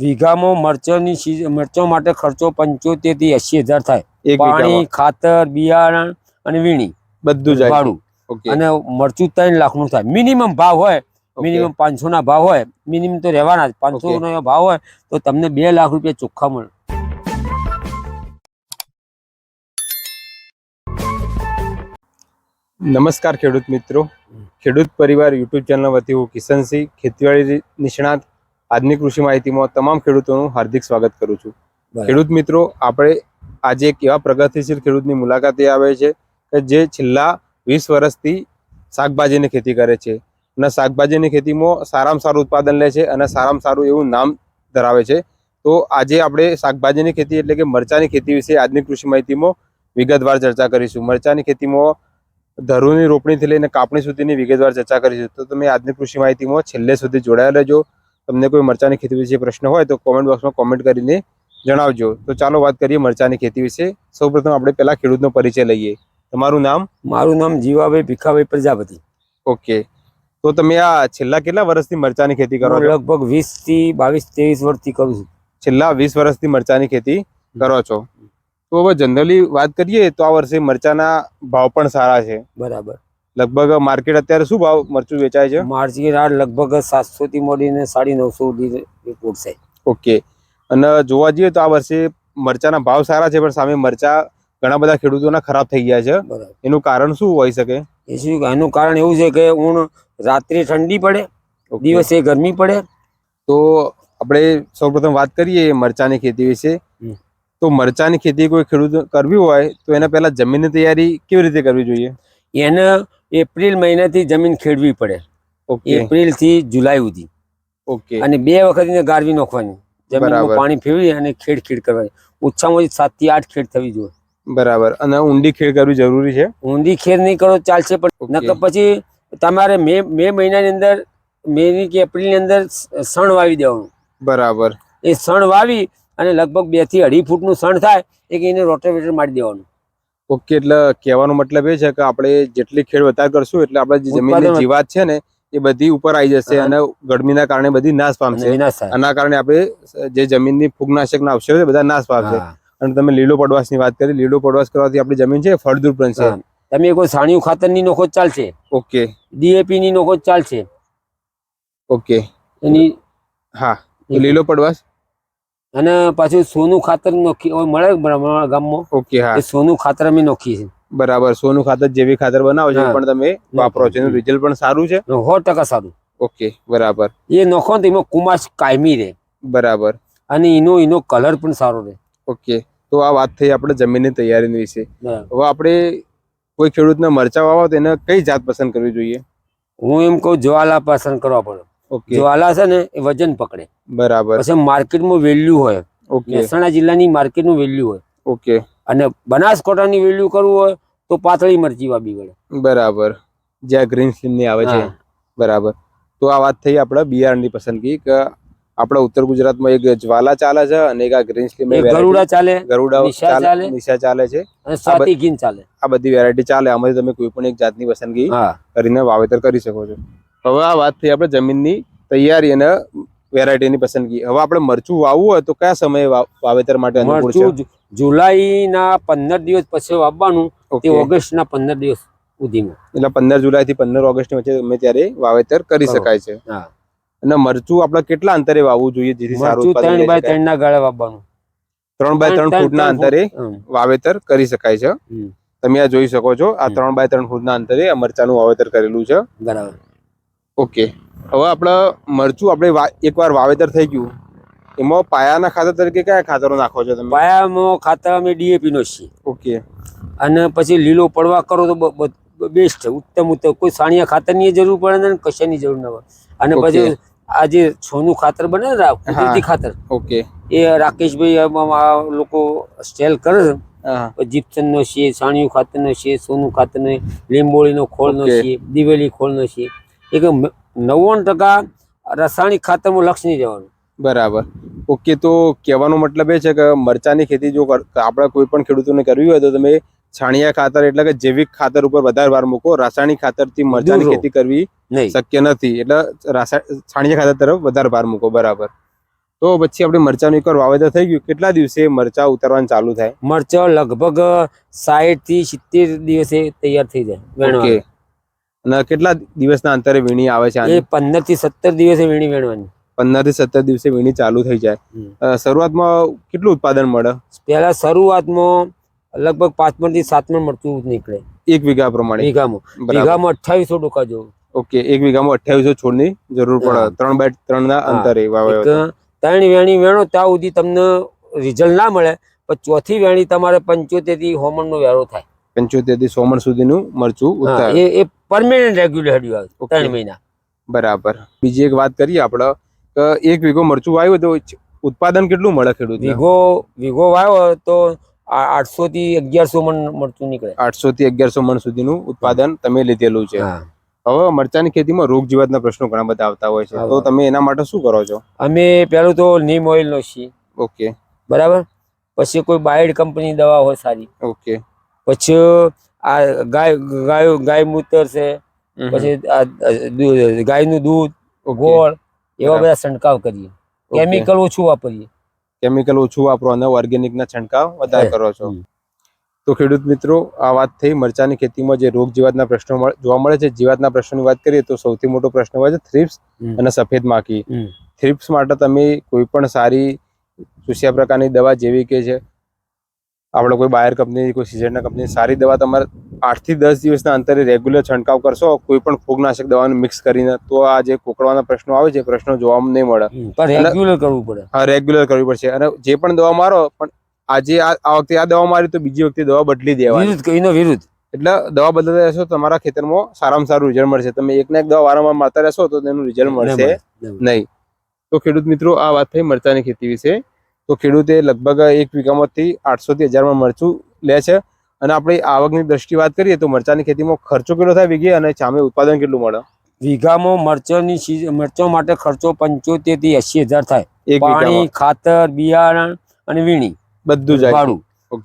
વીઘામાં મરચાંની સીઝન મરચો માટે ખર્ચો પંચોતેરથી એસી હજાર થાય. પાણી ખાતર બિયારણ અને વીણી. બધું જાય. ભાડું અને મરચું ત્રણ લાખનું થાય. મિનિમમ ભાવ હોય મિનિમમ પાંચસો ના ભાવ હોય મિનિમમ તો રહેવાના જ. પાંચસો નો ભાવ હોય તો તમને બે લાખ રૂપિયા ચોખ્ખા મળે. નમસ્કાર ખેડૂત મિત્રો. ખેડૂત પરિવાર યુટ્યુબ ચેનલ વતી હું કિશનસિંહ ખેતીવાડી નિષ્ણાત આજની કૃષિ માહિતીમાં તમામ ખેડૂતોનું હાર્દિક સ્વાગત કરું છું. ખેડૂત મિત્રો આપણે આજે એક એવા પ્રગતિશીલ ખેડૂતની મુલાકાતે આવે છે કે જે છેલ્લા વીસ વર્ષથી શાકભાજીની ખેતી કરે છે અને શાકભાજીની ખેતીમાં સારામાં સારું ઉત્પાદન લે છે અને સારામાં સારું એવું નામ ધરાવે છે. તો આજે આપણે શાકભાજીની ખેતી એટલે કે મરચાની ખેતી વિશે આજની કૃષિ માહિતીમાં વિગતવાર ચર્ચા કરીશું. મરચાની ખેતીમાં ધરુની રોપણીથી લઈને કાપણી સુધીની વિગતવાર ચર્ચા કરીશું. તો તમે આજની કૃષિ માહિતીમાં છેલ્લે સુધી જોડાયેલા રહેજો. તમને કોઈ મરચાની ખેતી વિશે પ્રશ્ન હોય તો કોમેન્ટ બોક્સમાં કોમેન્ટ કરીને જણાવજો. તો ચાલો વાત કરીએ મરચાની ખેતી વિશે. સૌપ્રથમ આપણે પહેલા ખેડૂતનો પરિચય લઈએ. તમારું નામ? મારું નામ જીવાભાઈ ભીખાભાઈ પ્રજાપતિ. ઓકે. તો તમે આ છેલ્લા કેટલા વર્ષથી મરચાની ખેતી કરો લગભગ વીસથી બાવીસ ત્રેવીસ વર્ષથી કરું છું. છેલ્લા વીસ વર્ષથી મરચાની ખેતી કરો છો. તો હવે જનરલી વાત કરીએ તો આ વર્ષે મરચાના ભાવ પણ સારા છે. બરાબર. લગભગ માર્કેટ અત્યારે શું ભાવ મરચું વેચાય છે? માર્ચની આ લગભગ સાતસો થી મળીને સાડી નવસો સુધી રિપોર્ટ છે. ઓકે. અને જોવા જઈએ તો આ વર્ષે મરચાના ભાવ સારા છે પણ સામે મરચા ઘણા બધા ખેડૂતોના ખરાબ થઈ ગયા છે. એનું કારણ શું હોઈ શકે? એ શું એનું કારણ એવું છે કે ઊણ રાત્રે ઠંડી પડે દિવસે ગરમી પડે. તો આપણે સૌપ્રથમ વાત કરીએ મરચાની ખેતી વિશે. તો મરચાની ખેતી કોઈ ખેડૂત કરવી હોય તો એના પહેલા જમીનની તૈયારી કેવી રીતે કરવી જોઈએ? એને એપ્રિલ મહિનાથી જમીન ખેડવી પડે. એપ્રિલથી જુલાઈ સુધી. ઓકે. અને બે વખત ગાળવી નાખવાની. જમીનમાં પાણી ફેરવી અને ખેડ ખેડ કરવાની. ઓછામાં ઓછી સાતથી આઠ ખેડ થવી જોઈએ. બરાબર. અને ઊંડી ખેડ કરવી જરૂરી છે? ઊંડી ખેડ નહીં કરો ચાલશે પણ. નકર પછી તમારે મે મે મહિનાની અંદર મે ની કે એપ્રિલની અંદર સણ વાવી દેવાનું. બરાબર. એ સણ વાવી અને લગભગ બેથી અઢી ફૂટનું સણ થાય એક એને રોટાવેટર મારી દેવાનું. ઓકે એટલે કહેવાનો મતલબ એ છે કે આપણે જેટલી ખેડ વધારે કરશું એટલે આપણે જે જમીનની જીવાત છે ને એ બધી ઉપર આવી જશે. અને ગરમીના કારણે બધી નાશ પામશે આના કારણે આપણે જે જમીનની ફૂગનાશકના અવશેષો બધા નાશ પામશે અને તમે લીલો પડવાશની વાત કરી લીલો પડવાશ કરવાથી આપણી જમીન છે ફળદ્રુપ બનશે. તમે કોઈ સાણિયું ખાતરની નોખો ચાલશે. ઓકે. ડીએપી ની નોખો ચાલશે. ઓકે. એની હા. લીલો પડવાશ અને પાછું સોનું ખાતર નોખી મળે ગામમાં? ઓકે હા. સોનું ખાતર અમે નોખીએ છીએ. બરાબર સોનું ખાતર જેવી ખાતર બનાવો છો પણ તમે વાપરો છો. એનું રિઝલ્ટ પણ સારું છે? સો ટકા સારું. ઓકે બરાબર. એ નોખો ને તો એમાં કુમાશ કાયમી રહે. બરાબર. અને એનો એનો કલર પણ સારો રહે. ઓકે તો આ વાત થઈ આપણે જમીનની તૈયારી વિશે. હવે આપણે કોઈ ખેડૂતને મરચા વાવો તો એને કઈ જાત પસંદ કરવી જોઈએ? હું એમ કહું જ્વાલા પસંદ કરવા પડે. જ્વાલા છે ને એ વજન પકડે. બરાબર. પછી માર્કેટમાં વેલ્યુ હોય. મહેસાણા જિલ્લાની માર્કેટનું વેલ્યુ હોય. ઓકે અને બનાસકાંઠાની વેલ્યુ કરવું હોય તો પાતળી મરચી વાબી પડે બરાબર. જ્યાં ગ્રીન સ્લીમની આવે છે. બરાબર. તો આ વાત થઈ આપણે બિયારણની પસંદગી કે આપણા ઉત્તર ગુજરાતમાં એક જ્વાલા ચાલે છે અને એક આ ગ્રીન સ્લીમ ગરુડા ચાલે ગરુડા ચાલે. નિશા ચાલે છે. અને ચાલે. આ બધી વેરાયટી ચાલે. આમાંથી તમે કોઈ પણ એક જાતની પસંદગી કરીને વાવેતર કરી શકો છો. હવે આ વાત થઈ આપણે જમીનની તૈયારી અને વેરાયટીની પસંદગી. હવે આપણે મરચું વાવવું હોય તો કયા સમયે વાવેતર માટે અનુકૂળ છે? જુલાઈના પંદર દિવસ પછી વાવવાનું તે ઓગસ્ટના પંદર દિવસ સુધીમાં. એટલે પંદર જુલાઈ થી પંદર ઓગસ્ટ વચ્ચે ગમે ત્યારે વાવેતર કરી શકાય છે. અને મરચું આપણે કેટલા અંતરે વાવવું જોઈએ જેથી સારું ત્રણ બાય ત્રણ ના ગાળે વાવવાનું. ત્રણ બાય ત્રણ ફૂટના અંતરે વાવેતર કરી શકાય છે. તમે આ જોઈ શકો છો આ ત્રણ બાય ત્રણ ફૂટના અંતરે મરચાનું વાવેતર કરેલું છે. બરાબર. ઓકે. હવે આપણે મરચું આપણે એકવાર વાવેતર થઈ ગયું. એમાં પાયાના ખાતર તરીકે કયા ખાતરો નાખો છો તમે? પાયામાં ખાતર અમે ડીએપી નો છીએ. ઓકે. અને પછી લીલો પડવા કરો તો બેસ્ટ ઉત્તમ ઉત્તમ. કોઈ સાણિયા ખાતરની જરૂર પડે ને કશાની જરૂર ના પડે અને પછી આ જે સોનું ખાતર બને ને કુદરતી ખાતર. ઓકે. એ રાકેશભાઈ લોકો સ્ટેલ કરે છે. જીપ્સન નો છે સાણિયું ખાતર નો છે સોનું ખાતર નો લીંબોળી નો ખોળ નો છે દિવેલી ખોળ નો છે. એક નવ્વાણું ટકા રાસાયણિક ખાતરમાં લક્ષ નહીં જવાનું બરાબર. ઓકે તો કહેવાનો મતલબ એ છે કે મરચાની ખેતી જો આપણે કોઈ પણ ખેડૂતોને કરવી હોય તો તમે છાણિયા ખાતર એટલે કે જૈવિક ખાતર ઉપર વધારે ભાર મૂકો. રાસાયણિક ખાતરથી મરચાની ખેતી કરવી શક્ય નથી. એટલે છાણિયા ખાતર તરફ વધારે ભાર મૂકો. બરાબર. તો પછી આપણે મરચાનું એકવાર વાવેતર થઈ ગયું. કેટલા દિવસે મરચા ઉતારવાનું ચાલુ થાય? મરચા લગભગ સાઈઠથી સિત્તેર દિવસે તૈયાર થઈ જાય ઓકે. અને કેટલા દિવસના અંતરે વીણી આવે છે એ પંદરથી સત્તર દિવસે વીણી વેણવાની. પંદરથી સત્તર દિવસે વીણી ચાલુ થઈ જાય. શરૂઆતમાં કેટલું ઉત્પાદન મળે? પહેલા શરૂઆતમાં લગભગ પાંચમણથી સાતમણ મરચું નીકળે. એક વીઘા પ્રમાણે? વીઘામાં. વીઘામાં અઠ્ઠાવીસો ડોકા જેવું. ઓકે એક વીઘામાં અઠ્યાવીસો છોડની જરૂર પડે. ત્રણ બાય ત્રણ ના અંતરે ત્રણ વેણી વેણો ત્યાં સુધી તમને રિઝલ્ટ ના મળે. પણ ચોથી વેણી તમારે પંચોતેરથી હોમણ નો વેરો થાય. પંચોતેરથી સોમણ સુધીનું મરચું એ પરમેનન્ટ રેગ્યુલર હડ્યું આવે ત્રણ મહિના. બરાબર. બીજી એક વાત કરીએ આપણે કે એક વીઘો મરચું વાવ્યું તો ઉત્પાદન કેટલું મળે ખેડૂત વીઘો વીઘો વાવ્યો તો આઠસો થી અગિયારસો મણ મરચું નીકળે. આઠસો થી અગિયારસો મણ સુધીનું ઉત્પાદન તમે લીધેલું છે. હવે મરચાની ખેતીમાં રોગ જીવાતના પ્રશ્નો ઘણા બધા આવતા હોય છે. તો તમે એના માટે શું કરો છો? અમે પહેલું તો નીમ ઓઇલ નો છીએ ઓકે. બરાબર? પછી કોઈ બાયડ કંપની દવા હોય સારી. ઓકે. પછી આ ગાય ગાયો ગાય મૂતર છે પછી ગાયનું દૂધ ગોળ એવા બધા છંટકાવ કરીએ. કેમિકલ ઓછું વાપરીએ. કેમિકલ ઓછું વાપરો અને ઓર્ગેનિક ના છંટકાવ વધારે કરો છો. તો ખેડૂત મિત્રો આ વાત થઈ. મરચાની ખેતીમાં જે રોગ જીવાતના પ્રશ્નો જોવા મળે છે જીવાતના પ્રશ્નોની વાત કરીએ તો સૌથી મોટો પ્રશ્ન હોય છે થ્રીપ્સ અને સફેદ માખી. થ્રીપ્સ માટે તમે કોઈ પણ સારી ચૂસ્યા પ્રકારની દવા જેવી કે છે આપણે કોઈ બાયર કંપની કોઈ સિઝરના કંપની સારી દવા તમારે આઠથી દસ દિવસના અંતરે રેગ્યુલર છંટકાવ કરશો કોઈ પણ ફૂગનાશક દવાનું મિક્સ કરીને તો આ જે કોકડવાના પ્રશ્નો આવે છે પ્રશ્નો જોવા નહીં મળે. પણ રેગ્યુલર કરવું પડે. હા રેગ્યુલર કરવી પડશે. અને જે પણ દવા મારો પણ આજે આ વખતે આ દવા મારી તો બીજી વખતે દવા બદલી દેવાની. વિરુદ્ધ એનો વિરુદ્ધ. એટલે દવા બદલતા રહેશો તમારા ખેતરમાં સારામાં સારું રિઝલ્ટ મળશે. તમે એક ને એક દવા વારંવાર મારતા રહેશો તો તેનું રિઝલ્ટ મળશે નહીં. તો ખેડૂત મિત્રો આ વાત થઈ મરચાની ખેતી વિશે. તો ખેડૂતે લગભગ એક વીઘામાંથી આઠસો થી હજારમાં મરચું લે છે. અને આપણે આવકની દ્રષ્ટિ વાત કરીએ તો મરચાની ખેતીમાં ખર્ચો કેટલો થાય વીઘે અને સામે ઉત્પાદન કેટલું મળે? વીઘામાં મરચાની મરચો માટે ખર્ચો પંચોતેરથી એસી હજાર થાય. પાણી ખાતર બિયારણ અને વીણી. બધું જાય ભાડું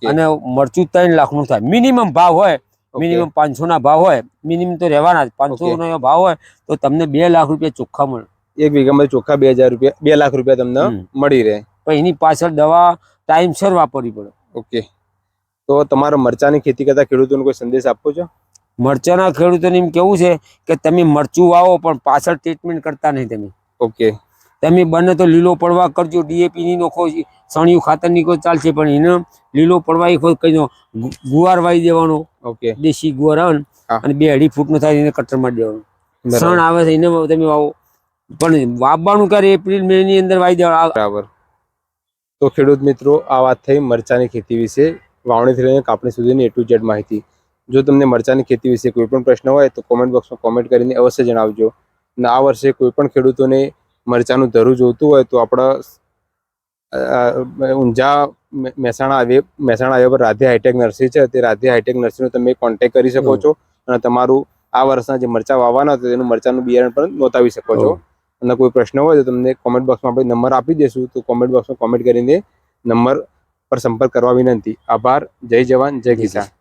અને મરચું ત્રણ લાખનું થાય. મિનિમમ ભાવ હોય મિનિમમ પાંચસો ના ભાવ હોય મિનિમમ તો રહેવાના જ. પાંચસો નો ભાવ હોય તો તમને બે લાખ રૂપિયા ચોખ્ખા મળે. એક વીઘામાં ચોખ્ખા બે હજાર રૂપિયા બે લાખ રૂપિયા તમને મળી રહે. પણ એની પાછળ દવા ટાઈમસર વાપરવી પડે. ઓકે. તો તમારા મરચાની ખેતી કરતા ખેડૂતોને કોઈ સંદેશ આપો છો? મરચાના ખેડૂતોને એમ કેવું છે કે તમે મરચું વાવો પણ પાછળ ટ્રીટમેન્ટ કરતા નહીં તમે. ઓકે. તમે બને તો લીલો પડવા કરજો ડીએપી ની નોખો સણિયું ખાતરની કોઈ ચાલશે પણ એને લીલો પડવા એ કોઈ કહી દો ગુવાર વાવી દેવાનો ઓકે. દેશી ગુવાર આવે અને બે અઢી ફૂટ નો થાય એને કટર મારી દેવાનું. સણ આવે છે એને તમે વાવો. પણ વાવવાનું ક્યારે એપ્રિલ મે ની અંદર વાવી દેવાનું બરાબર. તો ખેડૂત મિત્રો આ વાત થઈ મરચાની ખેતી વિશે. વાવણીથી લઈને કાપણી સુધીની એ ટુ ઝેડ માહિતી. જો તમને મરચાની ખેતી વિશે કોઈ પણ પ્રશ્ન હોય તો કોમેન્ટ બોક્સમાં કોમેન્ટ કરીને અવશ્ય જણાવજો. અને આ વર્ષે કોઈ પણ ખેડૂતોને મરચાનું ધરું જોઈતું હોય તો આપણા ઊંઝા મહેસાણા આવે મહેસાણા હાઈવે પર રાધે હાઈટેક નર્સરી છે. તે રાધે હાઈટેક નર્સરીનો તમે કોન્ટેક્ટ કરી શકો છો અને તમારું આ વર્ષના જે મરચા વાવવાના હતા તેનું મરચાનું બિયારણ પણ નોંધાવી શકો છો. અને કોઈ પ્રશ્ન હોય તો તમને કોમેન્ટ બોક્સમાં આપણે નંબર આપી દઈશું તો કોમેન્ટ બોક્સમાં કોમેન્ટ કરીને નંબર પર સંપર્ક કરવા વિનંતી. આભાર. જય જવાન. જય કિસાન.